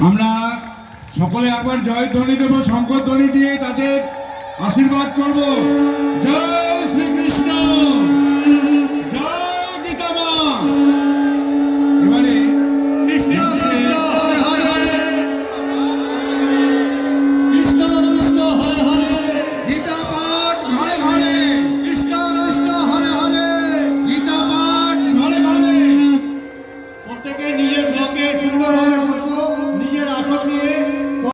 আমরা সকলে আবার জয় ধ্বনি দেব শঙ্কর ধ্বনি দিয়ে তাদের আশীর্বাদ করব। জয়!